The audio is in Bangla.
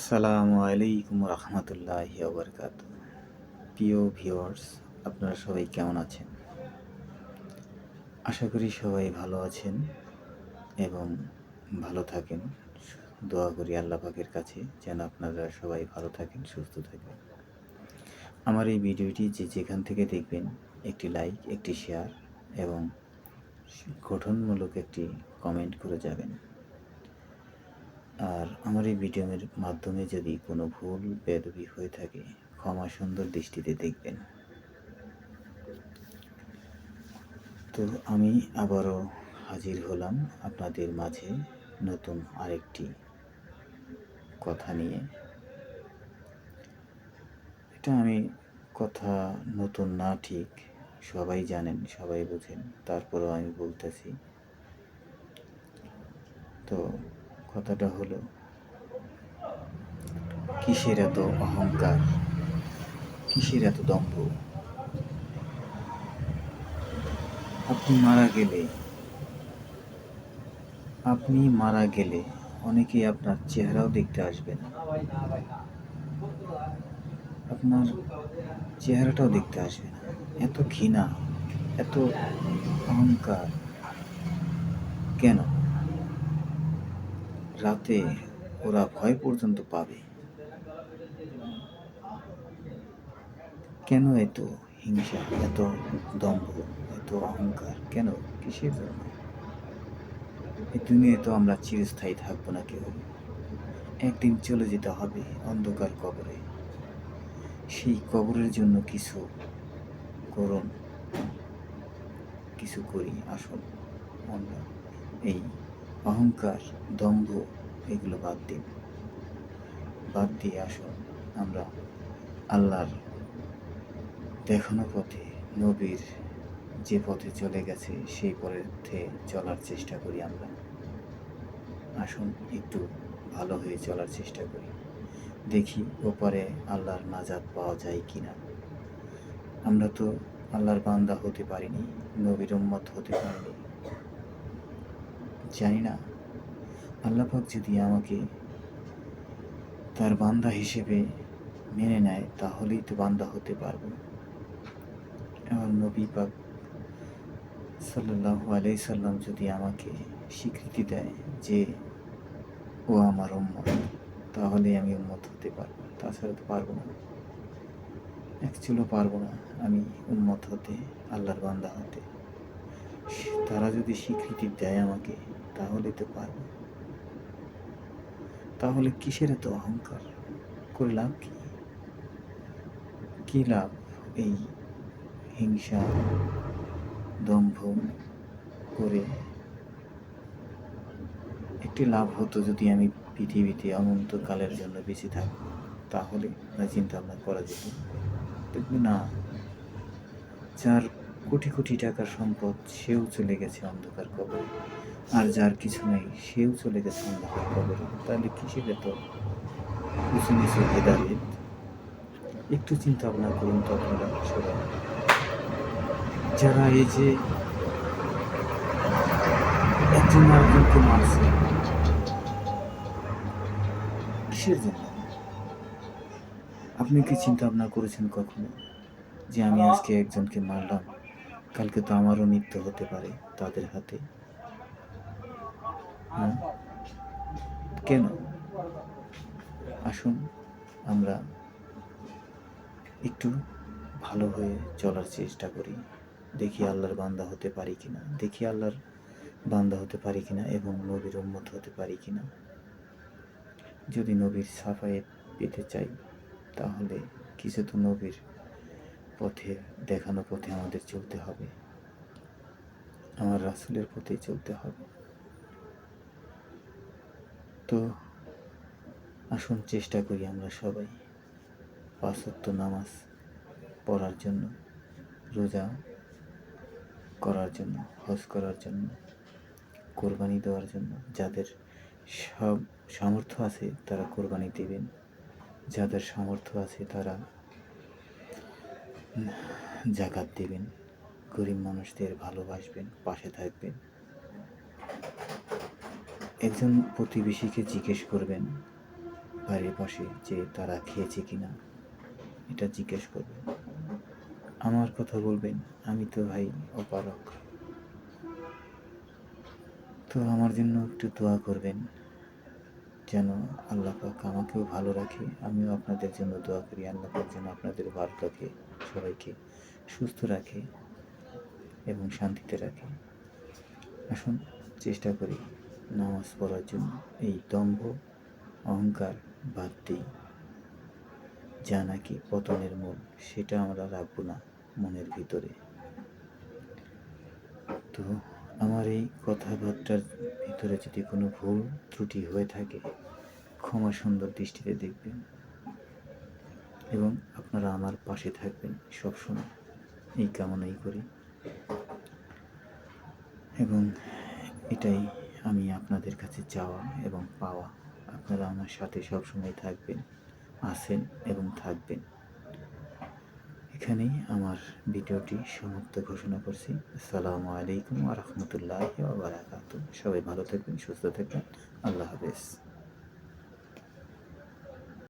আসসালামু আলাইকুম রহমতুল্লাহ বরকাত। প্রিয় ভিউয়ার্স, আপনারা সবাই কেমন আছেন? আশা করি সবাই ভালো আছেন এবং ভালো থাকেন। দোয়া করি আল্লাহ পাকের কাছে যেন আপনারা সবাই ভালো থাকেন, সুস্থ থাকেন। আমার এই ভিডিওটি যে যেখান থেকে দেখবেন, একটি লাইক, একটি শেয়ার এবং গঠনমূলক একটি কমেন্ট করে যাবেন। আর আমার এই ভিডিওর মাধ্যমে যদি কোনো ভুল, বেদবি হয়ে থাকে, ক্ষমা সুন্দর দৃষ্টিতে দেখবেন। তো আমি আবারও হাজির হলাম আপনাদের মাঝে নতুন আরেকটি কথা নিয়ে। এটা আমি কথা নতুন না, ঠিক সবাই জানেন, সবাই বোঝেন, তারপরেও আমি বলতেছি। তো কথাটা হলো, কিসের এত অহংকার? কিসের এত দম্ভ? আপনি মারা গেলে, আপনি মারা গেলে অনেকেই আপনার চেহারাও দেখতে আসবে না। আপনার চেহারাটাও দেখতে আসবে না। এত ঘৃণা, এত অহংকার। কেন? রাতে ওরা ভয় পর্যন্ত পাবে। কেন এত হিংসা, এত দম্ভ, এত অহংকার? কেন? কিসের জন্য? এই দুনিয়ায় তো আমরা চিরস্থায়ী থাকব না কেউ। একদিন চলে যেতে হবে অন্ধকার কবরে। সেই কবরের জন্য কিছু করুন, কিছু করি আসল আমরা এই অহংকার দম্ভ এগুলো বাদ দিন। বাদ দিয়ে আসুন আমরা আল্লাহর দেখানো পথে, নবীর যে পথে চলে গেছে, সেই পথে চলার চেষ্টা করি আমরা। আসুন একটু ভালো হয়ে চলার চেষ্টা করি। দেখি ওপারে আল্লাহর নাজাদ পাওয়া যায় কি না আমরা তো আল্লাহর বান্দা হতে পারিনি, নবীর উম্মত হতে পারিনি। জানি না আল্লাপাক যদি আমাকে তার বান্দা হিসেবে মেনে নেয়, তাহলেই তো বান্দা হতে পারব। আমার নবী পাক সাল্লাহ আলাই সাল্লাম যদি আমাকে স্বীকৃতি দেয় যে ও আমার উম্মত, তাহলে আমি উম্মত হতে পারব। তাছাড়া তো পারব না। অ্যাকচুয়ালও পারব না আমি উম্মত হতে, আল্লাহর বান্দা হতে। তারা যদি স্বীকৃতি দেয় আমাকে, তাহলে তো পারব। তাহলে কিসের এত অহংকার? করে লাভ কি? কী লাভ এই হিংসা, দম্ভ করে? একটি লাভ হতো যদি আমি পৃথিবীতে অনন্তকালের জন্য বেঁচে থাকব, তাহলে চিন্তা ভাবনা করা যেত? না। যার কোটি কোটি টাকার সম্পদ সেও চলে গেছে অন্ধকার কবরে। আর যার কিছু নেই, সেও চলে গেছে অন্ধকার কবরে। তাহলে কিসের এত উঁচু নিচু ভেদাভেদ? একটু চিন্তা ভাবনা করুন তো আপনারা সবাই। যারা এই যে একজন আরেকজনকে মারছে, কিসের জন্য? আপনি কি চিন্তা ভাবনা করেছেন কখনো যে আমি আজকে একজনকে মারলাম? কালকে তো আমারও মৃত্যু হতে পারে তাদের হাতে। হ্যাঁ? কেন? আসুন, আমরা একটু ভালো হয়ে চলার চেষ্টা করি। দেখি আল্লাহর বান্দা হতে পারি কিনা। দেখি আল্লাহর বান্দা হতে পারি কিনা এবং নবীর উন্মত হতে পারি কিনা। যদি নবীর সাফায়ে পেতে চাই, তাহলে কিছু তো নবীর পথে, দেখানো পথে আমাদের চলতে হবে। আমার রাসুলের পথে চলতে হবে। তো, আসুন চেষ্টা করি আমরা সবাই পাঁচত্ব নামাজ পড়ার জন্য, রোজা করার জন্য, হজ করার জন্য, কোরবানি দেওয়ার জন্য, যাদের সব সামর্থ্য আছে তারা কোরবানি দেবেন, যাদের সামর্থ্য আছে তারা জাকাত দেবেন, গরিব মানুষদের ভালোবাসবেন, পাশে থাকবেন। একজন প্রতিবেশীকে জিজ্ঞেস করবেন, বাড়ির পাশে যে তারা খেয়েছে কিনা, এটা জিজ্ঞেস করবেন। আমার কথা বলবেন, আমি তো ভাই অপারক তো আমার জন্য একটু দোয়া করবেন যেন আল্লাহ পাক আমাকেও ভালো রাখে। আমিও আপনাদের জন্য দোয়া করি, আল্লাহ পাক যেন আপনাদের ভালো রাখে সবাইকে সুস্থ রাখে এবং শান্তিতে রাখে। আসুন, চেষ্টা করি নামাজ পড়ার জন্য। এই দম্ভ, অহংকার বাদ দিই। যা নাকি পতনের মূল, সেটা আমরা রাখব না মনের ভিতরে। তো আমার এই কথাবার্তার ভিতরে যদি কোনো ভুল ত্রুটি হয়ে থাকে, ক্ষমা সুন্দর দৃষ্টিতে দেখবেন এবং আপনারা আমার পাশে থাকবেন সবসময়। এই কামনাই করি। এবং এটাই আমি আপনাদের কাছে চাওয়া এবং পাওয়া। আপনারা আমার সাথে সবসময় থাকবেন, আছেন এবং থাকবেন। এখানেই আমার ভিডিওটি সমাপ্ত ঘোষণা করছি। আসসালামু আলাইকুম আ রহমতুল্লাহ সবাই ভালো থাকবেন, সুস্থ থাকবেন। আল্লাহ হাফেজ।